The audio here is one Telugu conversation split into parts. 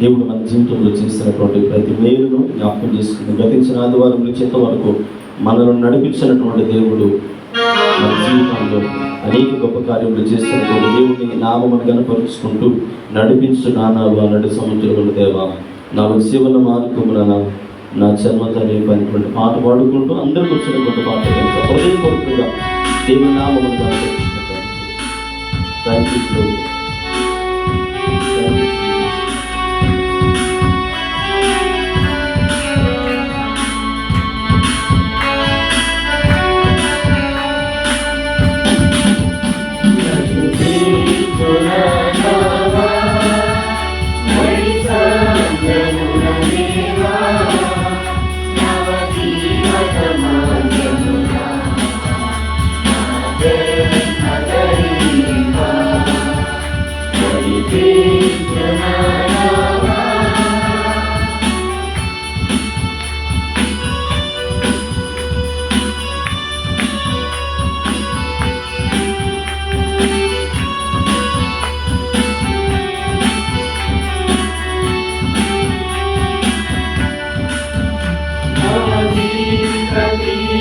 దేవుడు మన జీవితంలో చేసినటువంటి ప్రతి మేలును జ్ఞాపకం చేసుకుని గతించిన ఆదివారం నుంచి ఇంతవరకు మనల్ని నడిపించినటువంటి దేవుడు మన జీవితంలో అనేక గొప్ప కార్యములు చేస్తున్నటువంటి దేవుడిని నామమును కనపరుచుకుంటూ నడిపించు నానాలు అన్నటి సముద్రముల దేవ. నా శివన మార్గమున నా జన్మత అనేటువంటి పాట పాడుకుంటూ అందరికి వచ్చినటువంటి పాట కనుక హృదయపూర్వకంగా దేవుని నామమును కనపరుచుకుంటాను thank you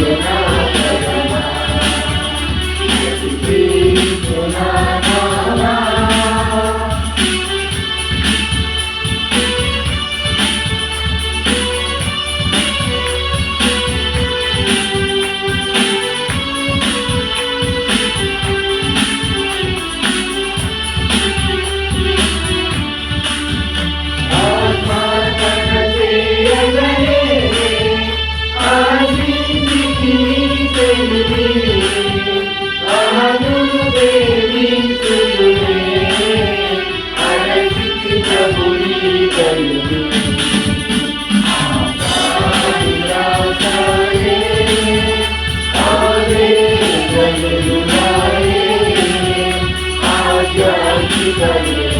you know. gel gidelim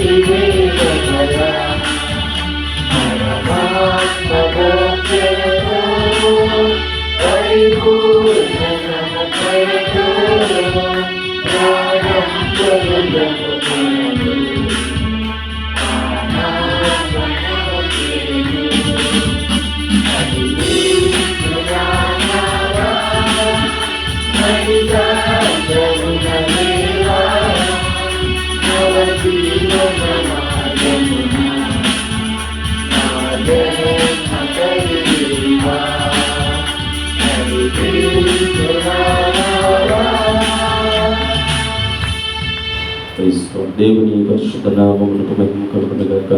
దేవుని పరిశుద్ధ నామములకు మహిమ కలుగునుగాక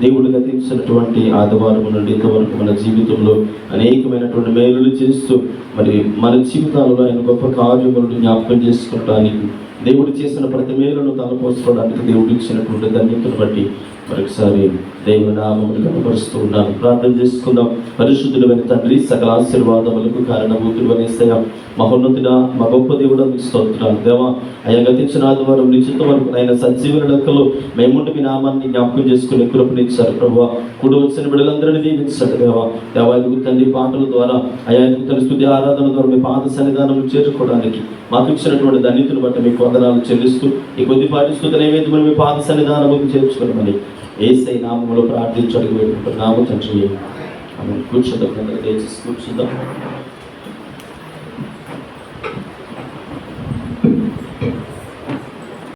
దేవుడు గతించినటువంటి ఆదివారం నుండి ఇంతవరకు మన జీవితంలో అనేకమైనటువంటి మేలులు చేస్తూ మరి మన జీవితాలలో ఆయన గొప్ప కార్యములను జ్ఞాపకం చేసుకోవడానికి దేవుడు చేసిన ప్రతి మేలును తలపోసుకోవడానికి దేవుడు ఇచ్చినటువంటి ధన్యతను బట్టి మరొకసారి దేవునామములు కనపరుస్తూ ఉన్నాను ప్రార్థన చేసుకుందాం. పరిశుద్ధులమైన తండ్రి సకల ఆశీర్వాదములకు కారణభూతులు అనేసయ మహోన్నతుడ మా గొప్ప దేవుడు మీకు స్తోత్రాలు దేవా. అయ్యా గతించిన ఆదివారం నిశ్చిత వరకు ఆయన సజీవుల లెక్కలో మేముండి మీ నామాన్ని జ్ఞాపకం చేసుకుని కృపణించారు ప్రభు కూడి వచ్చిన బిడ్డలందరినీ దీవించాడు దేవా. దేవా ఎదుగు తండ్రి పాటల ద్వారా అయా ఎదుగు తండ్రి స్థుతి ఆరాధన ద్వారా మీ పాద సన్నిధానం చేరుకోవడానికి మాకు ఇచ్చినటువంటి ధన్యతను బట్టి మీకు వందనాలు చెల్లిస్తూ ఈ కొద్దిపాటి స్థుతి నైవేద్యం మీ పాద సన్నిధానముకు చేర్చుకోవడం ఏసై నామములో ప్రార్థించడానికి పెట్టుకుంటున్నాము తండ్రి. ఆమె కూర్చుందాం దయచేసి కూర్చుందాం.